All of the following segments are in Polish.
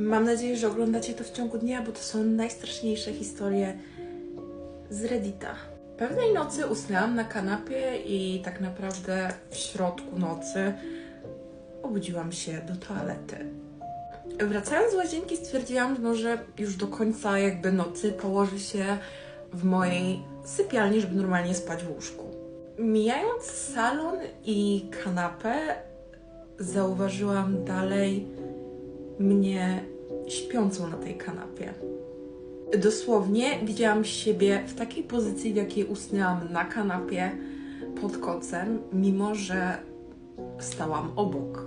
Mam nadzieję, że oglądacie to w ciągu dnia, bo to są najstraszniejsze historie z Reddita. Pewnej nocy usnęłam na kanapie i tak naprawdę w środku nocy obudziłam się do toalety. Wracając z łazienki stwierdziłam, no, że już do końca jakby nocy położę się w mojej sypialni, żeby normalnie spać w łóżku. Mijając salon i kanapę, zauważyłam dalej mnie śpiącą na tej kanapie. Dosłownie widziałam siebie w takiej pozycji, w jakiej usnęłam na kanapie pod kocem, mimo że stałam obok.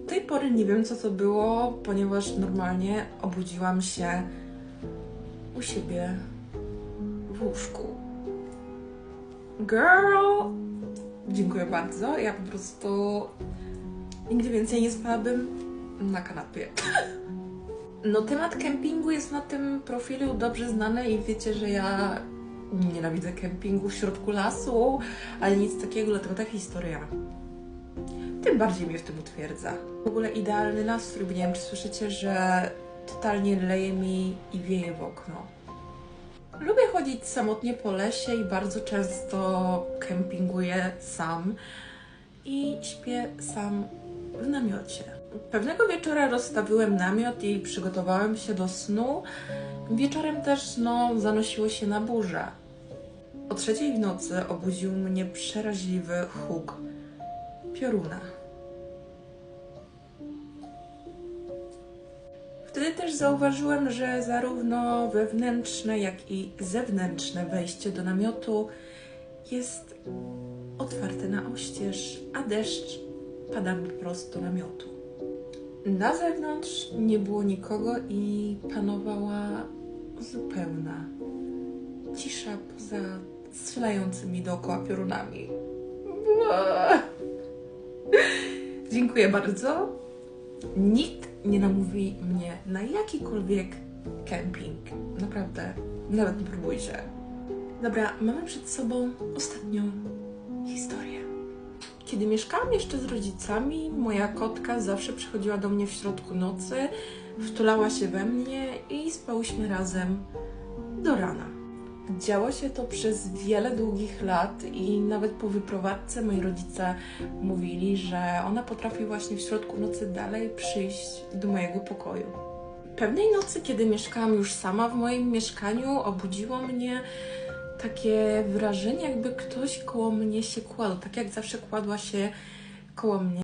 Do tej pory nie wiem, co to było, ponieważ normalnie obudziłam się u siebie w łóżku. Girl! Dziękuję bardzo. Ja po prostu nigdy więcej nie spałabym na kanapie. No, temat kempingu jest na tym profilu dobrze znany i wiecie, że ja nienawidzę kempingu w środku lasu, ale nic takiego, dlatego ta historia tym bardziej mnie w tym utwierdza. W ogóle idealny nastrój, bo nie wiem, czy słyszycie, że totalnie leje mi i wieje w okno. Lubię chodzić samotnie po lesie i bardzo często kempinguję sam i śpię sam w namiocie. Pewnego wieczora rozstawiłem namiot i przygotowałem się do snu. Wieczorem też, no, zanosiło się na burzę. O trzeciej w nocy obudził mnie przeraźliwy huk pioruna. Wtedy też zauważyłem, że zarówno wewnętrzne, jak i zewnętrzne wejście do namiotu jest otwarte na oścież, a deszcz pada po prostu do namiotu. Na zewnątrz nie było nikogo i panowała zupełna cisza poza strzelającymi dookoła piorunami. Dziękuję bardzo. Nikt nie namówi mnie na jakikolwiek camping. Naprawdę, nawet nie próbujcie. Dobra, mamy przed sobą ostatnią historię. Kiedy mieszkałam jeszcze z rodzicami, moja kotka zawsze przychodziła do mnie w środku nocy, wtulała się we mnie i spałyśmy razem do rana. Działo się to przez wiele długich lat i nawet po wyprowadzce moi rodzice mówili, że ona potrafi właśnie w środku nocy dalej przyjść do mojego pokoju. Pewnej nocy, kiedy mieszkałam już sama w moim mieszkaniu, obudziło mnie takie wrażenie, jakby ktoś koło mnie się kładł, tak jak zawsze kładła się koło mnie.